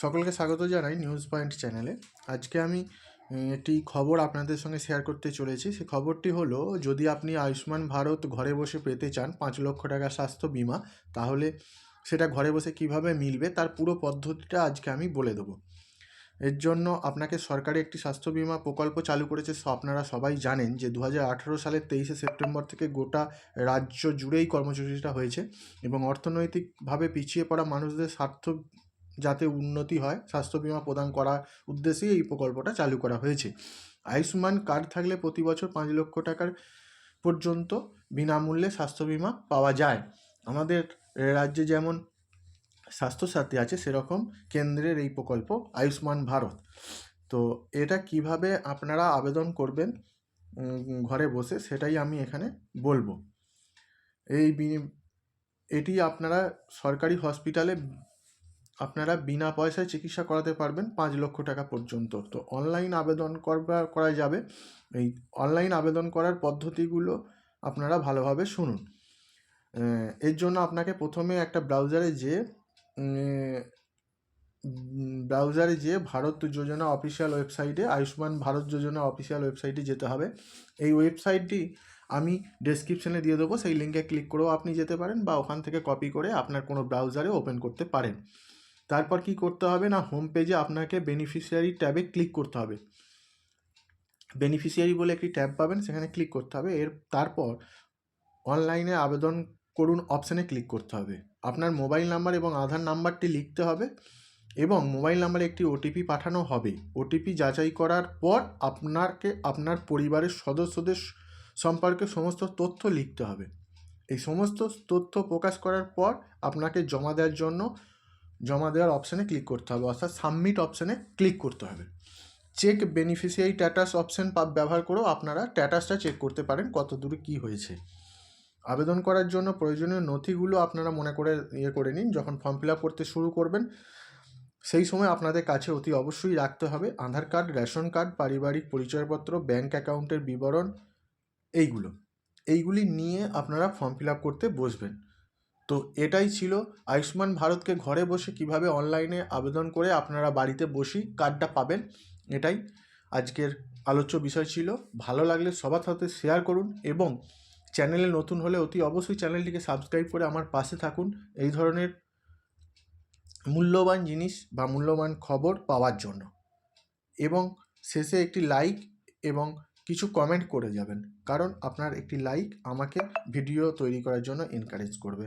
সকলকে স্বাগত জানাই নিউজ পয়েন্ট চ্যানেলে। আজকে আমি একটি খবর আপনাদের সঙ্গে শেয়ার করতে চলেছি। সেই খবরটি হলো, যদি আপনি আয়ুষ্মান ভারত ঘরে বসে পেতে চান পাঁচ লক্ষ টাকা স্বাস্থ্য বিমা, তাহলে সেটা ঘরে বসে কীভাবে মিলবে তার পুরো পদ্ধতিটা আজকে আমি বলে দেবো। এর জন্য আপনাকে সরকারি একটি স্বাস্থ্য বিমা প্রকল্প চালু করেছে স- আপনারা সবাই জানেন যে দু হাজার আঠেরো সালের তেইশে সেপ্টেম্বর থেকে গোটা রাজ্য জুড়েই কর্মসূচিটা হয়েছে এবং অর্থনৈতিকভাবে পিছিয়ে পড়া মানুষদের স্বার্থ যাতে উন্নতি হয়, স্বাস্থ্য বিমা প্রদান করার উদ্দেশ্যেই এই প্রকল্পটা চালু করা হয়েছে। আয়ুষ্মান কার্ড থাকলে প্রতি বছর পাঁচ লক্ষ টাকার পর্যন্ত বিনামূল্যে স্বাস্থ্য বিমা পাওয়া যায়। আমাদের রাজ্যে যেমন স্বাস্থ্যসাথী আছে, সেরকম কেন্দ্রের এই প্রকল্প আয়ুষ্মান ভারত। তো এটা কীভাবে আপনারা আবেদন করবেন ঘরে বসে সেটাই আমি এখানে বলব। এই এটি আপনারা সরকারি হসপিটালে আপনারা বিনা পয়সায় চিকিৎসা করাতে পারবেন পাঁচ লক্ষ টাকা পর্যন্ত। তো অনলাইন আবেদন করবা করা যাবে। এই অনলাইন আবেদন করার পদ্ধতিগুলো আপনারা ভালোভাবে শুনুন। এর জন্য আপনাকে প্রথমে একটা ব্রাউজারে যে ব্রাউজারে যে ভারত যোজনা অফিসিয়াল ওয়েবসাইটে আয়ুষ্মান ভারত যোজনা অফিসিয়াল ওয়েবসাইটে যেতে হবে। এই ওয়েবসাইটটি আমি ডেসক্রিপশনে দিয়ে দেবো, সেই লিঙ্কে ক্লিক করেও আপনি যেতে পারেন বা ওখান থেকে কপি করে আপনার কোনো ব্রাউজারে ওপেন করতে পারেন। তারপর কি করতে হবে না হোম পেজে আপনাকে বেনিফিশিয়ারি ট্যাবে ক্লিক করতে হবে। বেনিফিশিয়ারি বলে একটি ট্যাব পাবেন, সেখানে ক্লিক করতে হবে। এর, তারপর অনলাইনে আবেদন করুন অপশানে ক্লিক করতে হবে। আপনার মোবাইল নাম্বার এবং আধার নাম্বারটি লিখতে হবে এবং মোবাইল নাম্বারে একটি ওটিপি পাঠানো হবে। ওটিপি যাচাই করার পর আপনাকে, আপনার পরিবারের সদস্যদের সম্পর্কে সমস্ত তথ্য লিখতে হবে। এই সমস্ত তথ্য প্রকাশ করার পর আপনাকে জমা দেওয়ার জন্য জমা দেওয়ার অপশানে ক্লিক করতে হবে, অর্থাৎ সাবমিট অপশানে ক্লিক করতে হবে। চেক বেনিফিশিয়ারি ট্যাটাস অপশান ব্যবহার করেও আপনারা স্ট্যাটাসটা চেক করতে পারেন কত দূরে কী হয়েছে। আবেদন করার জন্য প্রয়োজনীয় নথিগুলো আপনারা মনে করে ইয়ে করে নিন, যখন ফর্ম ফিল করতে শুরু করবেন। সেই সময় আপনাদের কাছে অতি অবশ্যই রাখতে হবে আধার কার্ড রেশন কার্ড পারিবারিক পরিচয়পত্র ব্যাংক অ্যাকাউন্টের বিবরণ, এইগুলো। এইগুলি নিয়ে আপনারা ফর্ম ফিল করতে বসবেন। তো এটাই ছিল আয়ুষ্মান ভারতকে ঘরে বসে কীভাবে অনলাইনে আবেদন করে আপনারা বাড়িতে বসেই কার্ডটা পাবেন, এটাই আজকের আলোচ্য বিষয় ছিল। ভালো লাগলে সবার সাথে শেয়ার করুন এবং চ্যানেলে নতুন হলে অতি অবশ্যই চ্যানেলটিকে সাবস্ক্রাইব করে আমার পাশে থাকুন। এই ধরনের মূল্যবান জিনিস বা মূল্যবান খবর পাওয়ার জন্য। এবং শেষে একটি লাইক এবং কিছু কমেন্ট করে যাবেন, কারণ আপনার একটি লাইক আমাকে ভিডিও তৈরি করার জন্য এনকারেজ করবে।